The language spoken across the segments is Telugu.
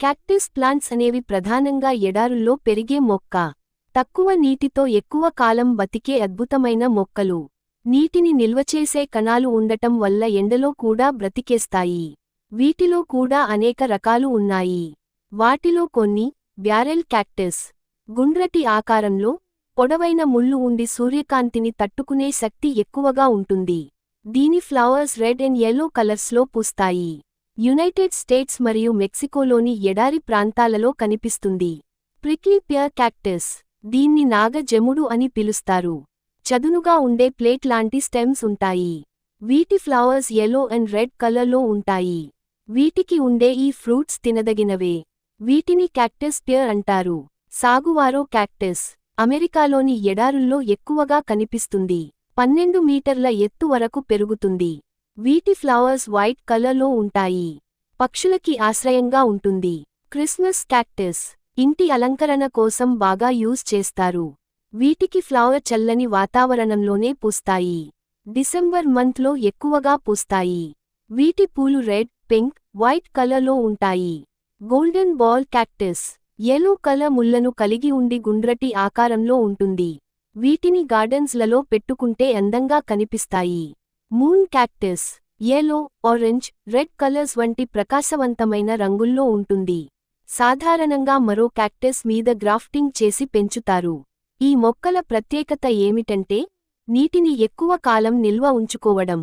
క్యాక్టిస్ ప్లాంట్స్ అనేవి ప్రధానంగా ఎడారుల్లో పెరిగే మొక్క. తక్కువ నీటితో ఎక్కువ కాలం బతికే అద్భుతమైన మొక్కలు. నీటిని నిల్వచేసే కణాలు ఉండటం వల్ల ఎండలో కూడా బ్రతికేస్తాయి. వీటిలో కూడా అనేక రకాలు ఉన్నాయి. వాటిలో కొన్ని బ్యారెల్ క్యాక్టస్. గుండ్రటి ఆకారంలో పొడవైన ముళ్ళు ఉండి సూర్యకాంతిని తట్టుకునే శక్తి ఎక్కువగా ఉంటుంది. దీని ఫ్లవర్స్ రెడ్ అండ్ యెల్లో కలర్స్లో పూస్తాయి. యునైటెడ్ స్టేట్స్ మరియు మెక్సికోలోని ఎడారి ప్రాంతాలలో కనిపిస్తుంది. ప్రిక్లీ పియర్ క్యాక్టస్ దీన్ని నాగజముడు అని పిలుస్తారు. చదునుగా ఉండే ప్లేట్ లాంటి స్టెమ్స్ ఉంటాయి. వీటి ఫ్లవర్స్ యెల్లో అండ్ రెడ్ కలర్లో ఉంటాయి. వీటికి ఉండే ఈ ఫ్రూట్స్ తినదగినవే. వీటిని క్యాక్టస్ పియర్ అంటారు. సాగువారో క్యాక్టస్ అమెరికాలోని ఎడారుల్లో ఎక్కువగా కనిపిస్తుంది. పన్నెండు మీటర్ల ఎత్తు వరకు పెరుగుతుంది. వీటి ఫ్లవర్స్ వైట్ కలర్లో ఉంటాయి. పక్షులకి ఆశ్రయంగా ఉంటుంది. క్రిస్మస్ క్యాక్టస్ ఇంటి అలంకరణ కోసం బాగా యూజ్ చేస్తారు. వీటికి ఫ్లవర్ చల్లని వాతావరణంలోనే పూస్తాయి. డిసెంబర్ మంత్లో ఎక్కువగా పూస్తాయి. వీటి పూలు రెడ్ పింక్ వైట్ కలర్లో ఉంటాయి. Golden ball cactus yellow colour ముళ్ళను కలిగి ఉండి గుండ్రటి ఆకారంలో ఉంటుంది. వీటిని గార్డెన్స్లలో పెట్టుకుంటే అందంగా కనిపిస్తాయి. Moon cactus yellow orange red colours వంటి ప్రకాశవంతమైన రంగుల్లో ఉంటుంది. సాధారణంగా మరో క్యాక్టస్ మీద గ్రాఫ్టింగ్ చేసి పెంచుతారు. ఈ మొక్కల ప్రత్యేకత ఏమిటంటే నీటిని ఎక్కువ కాలం నిల్వ ఉంచుకోవడం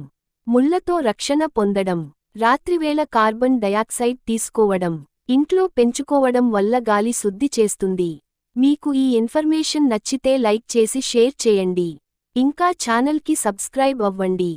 ముళ్ళతో రక్షణ పొందడం రాత్రివేళ కార్బన్ డయాక్సైడ్ తీసుకోవడం ఇంట్లో పెంచుకోవడం వల్ల గాలి శుద్ధి చేస్తుంది. మీకు ఈ ఇన్ఫర్మేషన్ నచ్చితే లైక్ చేసి షేర్ చేయండి. ఇంకా ఛానల్కి సబ్స్క్రైబ్ అవ్వండి.